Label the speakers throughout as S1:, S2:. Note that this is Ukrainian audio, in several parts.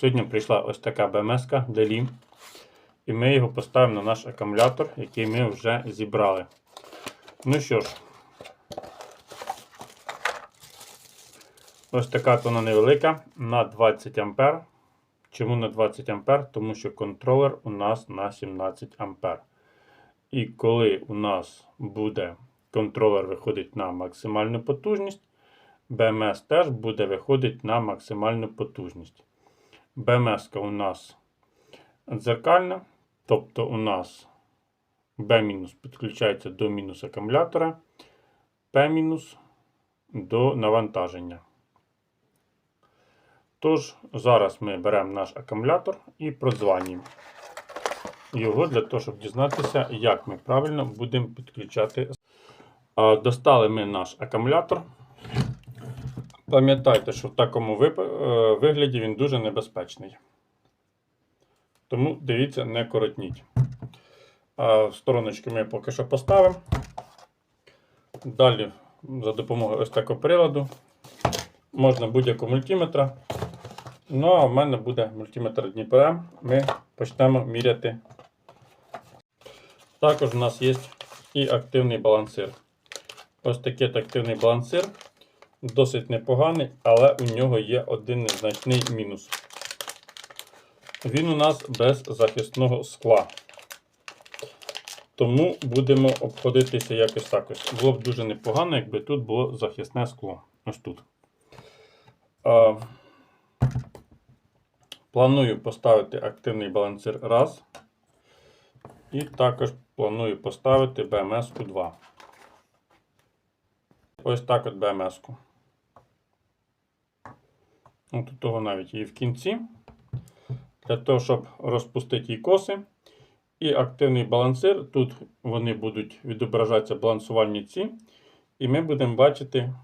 S1: Сьогодні прийшла ось така БМС-ка Делі. І ми його поставимо на наш акумулятор, який ми вже зібрали. Ну що ж, ось така вона невелика на 20 А. Чому на 20 А? Тому що контролер у нас на 17 А. І коли у нас буде контролер виходить на максимальну потужність, БМС теж буде виходити на максимальну потужність. БМС у нас дзеркальна, тобто у нас B- підключається до мінус акумулятора, P- до навантаження. Тож, зараз ми беремо наш акумулятор і продзванюємо його для того, щоб дізнатися, як ми правильно будемо підключати. Достали ми наш акумулятор. Пам'ятайте, що в такому е, вигляді він дуже небезпечний. Тому дивіться, не коротніть. А, В стороночку ми поки що поставимо. Далі, за допомогою ось такого приладу, можна будь-якого мультиметра. Ну, а в мене буде мультиметр Дніпра. Ми почнемо міряти. Також у нас є і активний балансир. Ось такий активний балансир. Досить непоганий, але у нього є один незначний мінус. Він у нас без захисного скла. Тому будемо обходитися якось так ось. Було б дуже непогано, якби тут було захисне скло. Ось тут. А, Планую поставити активний балансир раз. І також планую поставити BMS 2. Ось так от BMS. От у того навіть і в кінці. Для того, щоб розпустити її коси. І активний балансир. Тут вони будуть відображатися балансувальні ці. І ми будемо бачити,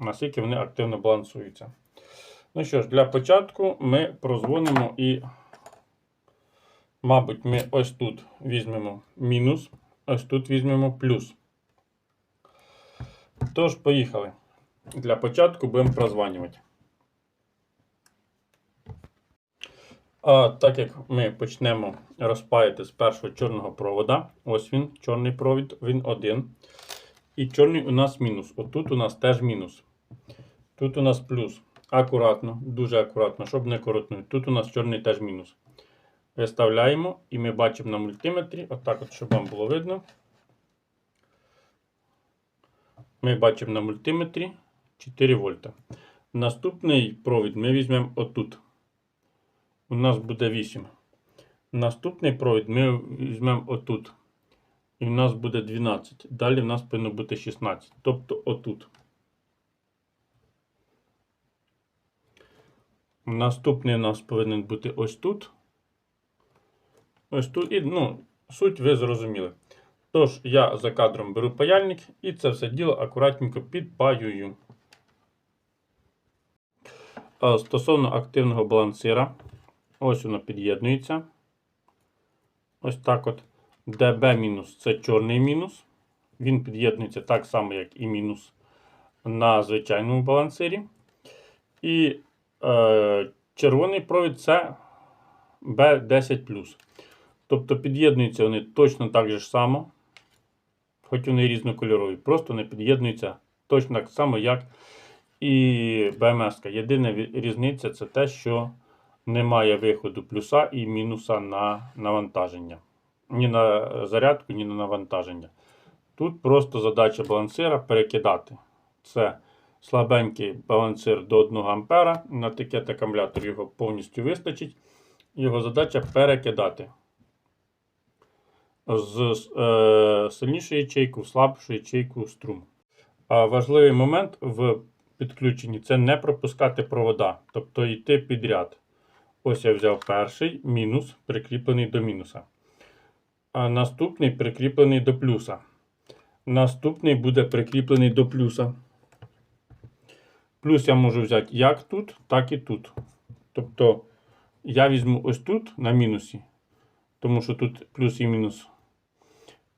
S1: наскільки вони активно балансуються. Ну що ж, для початку ми прозвонимо і, мабуть, ми ось тут візьмемо мінус, ось тут візьмемо плюс. Тож, поїхали. Для початку будемо прозванювати. А так як ми почнемо розпаяти з першого чорного провода, ось він, чорний провід, він один. І чорний у нас мінус. Отут у нас теж мінус. Тут у нас плюс. Акуратно, дуже акуратно, щоб не коротнути. Тут у нас чорний теж мінус. Виставляємо і ми бачимо на мультиметрі, отак, от, щоб вам було видно. Ми бачимо на мультиметрі 4 вольта. Наступний провід ми візьмемо отут. У нас буде 8. Наступний провід ми візьмемо отут. І в нас буде 12. Далі в нас повинно бути 16. Тобто отут. Наступний у нас повинен бути ось тут. Ось тут. І, ну, суть ви зрозуміли. Тож, я за кадром беру паяльник і це все діло акуратненько підпаюю. А Стосовно активного балансира, ось воно під'єднується. Ось так от. Мінус це чорний мінус. Він під'єднується так само, як і мінус на звичайному балансирі. І е, червоний провід це B10. Тобто під'єднуються вони точно так же само, хоч вони різнокольорові, просто не під'єднуються точно так само, як і БМС. Єдина різниця це те, що немає виходу плюса і мінуса на навантаження. Ні на зарядку, ні на навантаження. Тут просто задача балансира перекидати. Це слабенький балансир до 1 А. На такий акумулятор його повністю вистачить. Його задача перекидати з е, сильнішої ячейку в слабшу ячейку струм. А важливий момент в підключенні це не пропускати провода, тобто йти підряд. Ось я взяв перший мінус, прикріплений до мінуса. А наступний прикріплений до плюса. Наступний буде прикріплений до плюса. Плюс я можу взяти як тут, так і тут. Тобто я візьму ось тут на мінусі, тому що тут плюс і мінус.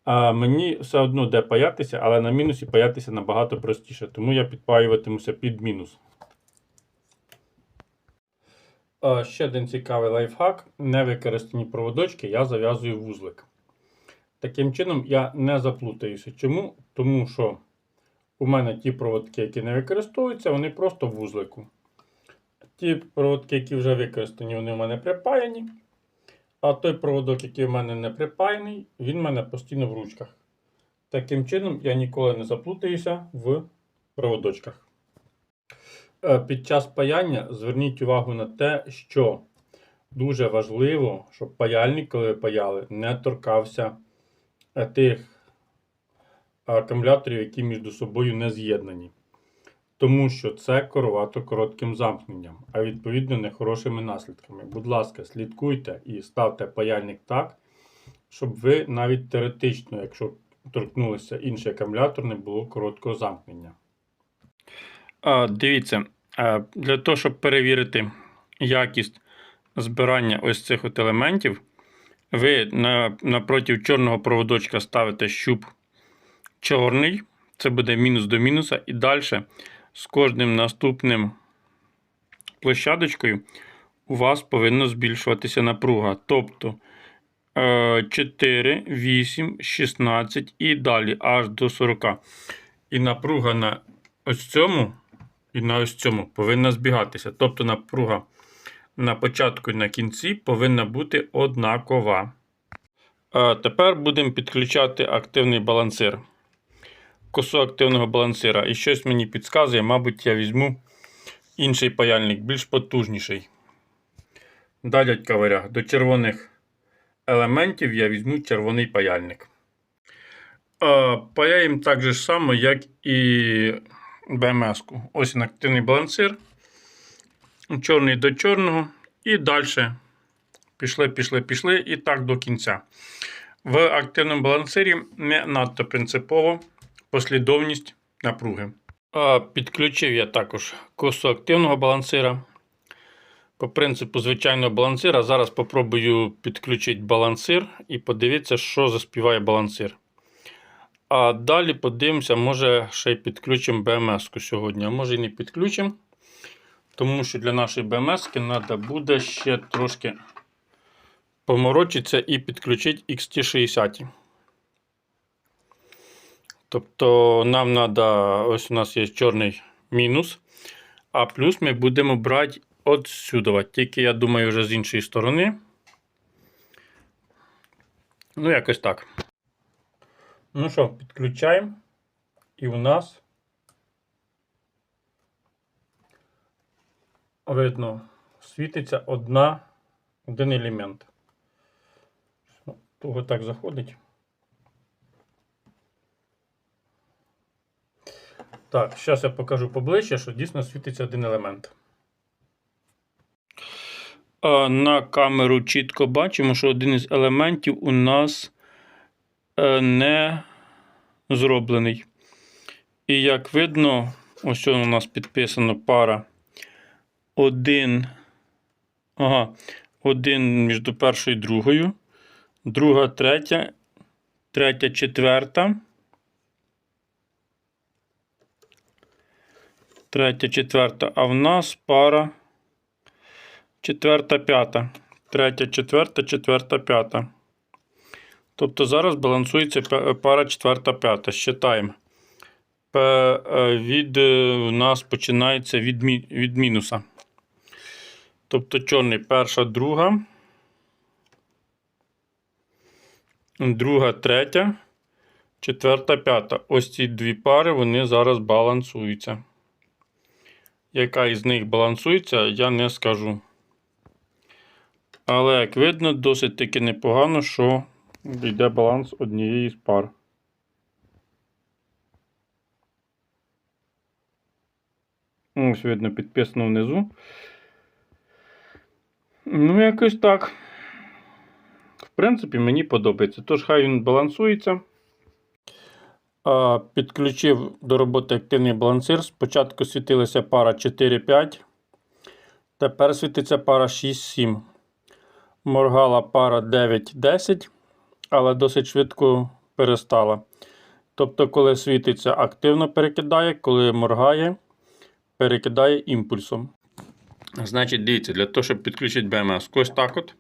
S1: А мені все одно де паятися, але на мінусі паятися набагато простіше. Тому я підпаюватимуся під мінус. Ще один цікавий лайфхак. Невикористані проводочки я зав'язую вузлик. Таким чином я не заплутаюся. Чому? Тому що у мене ті проводки, які не використовуються, вони просто в вузлику. Ті проводки, які вже використані, вони в мене припаяні. А той проводок, який в мене не припаяний, він в мене постійно в ручках. Таким чином я ніколи не заплутаюся в проводочках. Е, Під час паяння зверніть увагу на те, що дуже важливо, щоб паяльник, коли ви паяли, не торкався е, тих акумуляторів, які між собою не з'єднані. Тому що це керувати коротким замкненням, а відповідно нехорошими наслідками. Будь ласка, слідкуйте і ставте паяльник так, щоб ви навіть теоретично, якщо торкнулися інший акумулятор, не було короткого замкнення. Дивіться, для того, щоб перевірити якість збирання ось цих от елементів, ви на, напроти чорного проводочка ставите щуп чорний, це буде мінус до мінуса, і далі з кожним наступним площадочкою у вас повинна збільшуватися напруга. Тобто е, 4, 8, 16 і далі аж до 40. І напруга на ось цьому і на ось цьому повинна збігатися. Тобто напруга на початку і на кінці повинна бути однакова. А тепер будемо підключати активний балансир. Косу активного балансира. І щось мені підказує, мабуть, я візьму інший паяльник, більш потужніший. Да, дядька до червоних елементів я візьму червоний паяльник. Паяємо так же само, як і БМС-ку. Ось він активний балансир. Чорний до чорного. І далі пішли, пішли, пішли, і так до кінця. В активному балансирі не надто принципово послідовність напруги. Підключив я також косу активного балансира. По принципу звичайного балансира. Зараз спробую підключити балансир і подивитися, що заспіває балансир. А далі подивимося, може ще й підключимо БМС-ку сьогодні. А може і не підключимо. Тому що для нашої БМС-ки треба буде ще трошки поморочитися і підключити XT60. Тобто нам треба, ось у нас є чорний мінус, а плюс ми будемо брати от сюди. Тільки, я думаю, вже з іншої сторони. Ну, якось так. Ну що, підключаємо. І у нас видно, світиться одна, один елемент. Того так заходить. Так, зараз я покажу поближче, що дійсно світиться один елемент. На камеру чітко бачимо, що один із елементів у нас не зроблений. І як видно, ось у нас підписано пара. Один. Ага, один між першою і другою. Друга, третя, третя, четверта. Третя, четверта. А в нас пара четверта, п'ята. Третя, четверта, четверта, п'ята. Тобто зараз балансується пара четверта, п'ята. Считаємо. Е, Від е, у нас починається від, мі- від мінуса. Тобто чорний перша, друга. Друга, третя, четверта, п'ята. Ось ці дві пари вони зараз балансуються. Яка із них балансується, я не скажу. Але, як видно, досить таки непогано, що йде баланс однієї з пар. Ось видно, підписано внизу. Ну, якось так. В принципі, мені подобається. Тож, хай він балансується. Підключив до роботи активний балансир. Спочатку світилася пара 4-5. Тепер світиться пара 6-7. Моргала пара 9-10, але досить швидко перестала. Тобто, коли світиться, активно перекидає, коли моргає, перекидає імпульсом. Значить, дивіться, для того, щоб підключити БМС, ось так от.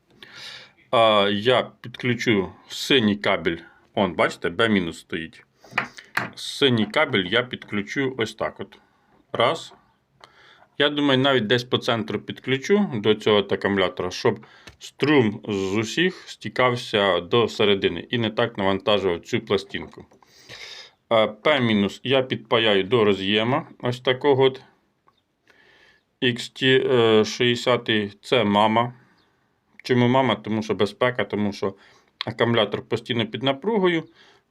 S1: А, я підключу синій кабель. Он, бачите, B- стоїть. Синій кабель я підключу ось так от. Раз. Я думаю, навіть десь по центру підключу до цього акумулятора, щоб струм з усіх стікався до середини і не так навантажував цю пластинку. P- я підпаяю до роз'єма ось такого от. XT60 це мама. Чому мама? Тому що безпека, тому що акумулятор постійно під напругою,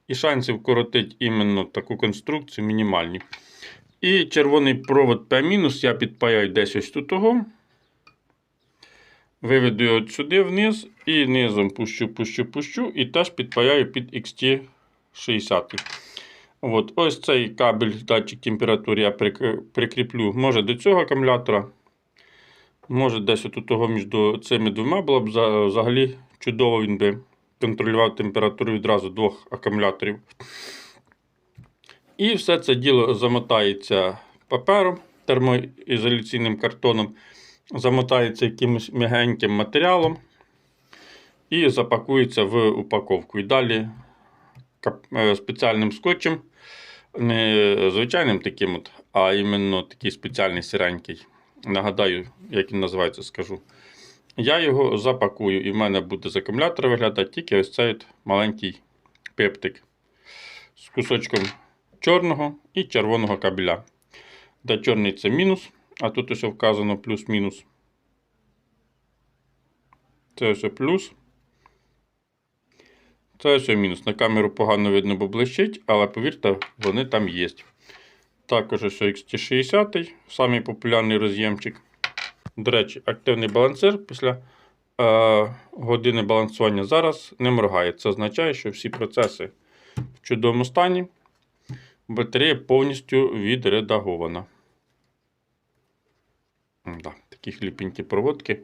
S1: і шансів вкоротити іменно таку конструкцію мінімальні. І червоний провод P- я підпаяю десь ось тут. того. Виведу його сюди вниз і низом пущу, пущу, пущу, і теж підпаяю під XT60. От, ось цей кабель датчик температури я прикріплю. Може до цього акумулятора. Може, десь от того між цими двома було б взагалі чудово, він би контролював температуру відразу двох акумуляторів. І все це діло замотається папером, термоізоляційним картоном, замотається якимось м'ягеньким матеріалом і запакується в упаковку. І далі е, спеціальним скотчем, не звичайним таким, от, а іменно такий спеціальний сіренький. Нагадаю, як він називається, скажу. Я його запакую, і в мене буде з акумулятора виглядати тільки ось цей от маленький пептик з кусочком чорного і червоного кабеля. Де чорний це мінус, а тут ось вказано плюс-мінус. Це ось плюс. Це ось мінус. На камеру погано видно, бо блищить, але повірте, вони там є. Також ось XT60, самий популярний роз'ємчик. До речі, активний балансир після е, години балансування зараз не моргає. Це означає, що всі процеси в чудовому стані. Батарея повністю відредагована. Да, такі хліпенькі проводки.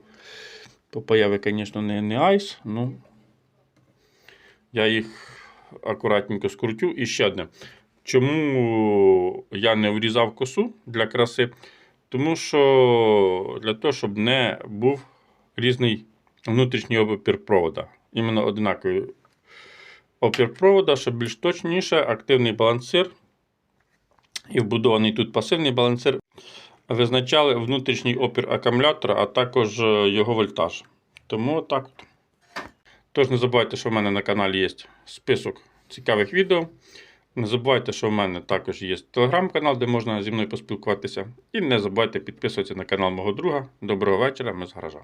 S1: По появи, звісно, не, не айс, ну я їх акуратненько скрутю. І ще одне. Чому я не врізав косу для краси? Тому що для того, щоб не був різний внутрішній опір провода. Іменно однаковий опір провода, щоб більш точніше, активний балансир і вбудований тут пасивний балансир визначали внутрішній опір акумулятора, а також е, його вольтаж. Тому так. Тож не забувайте, що в мене на каналі є список цікавих відео. Не забувайте, що в мене також є телеграм-канал, де можна зі мною поспілкуватися. І не забувайте підписуватися на канал мого друга. Доброго вечора, ми з гаража.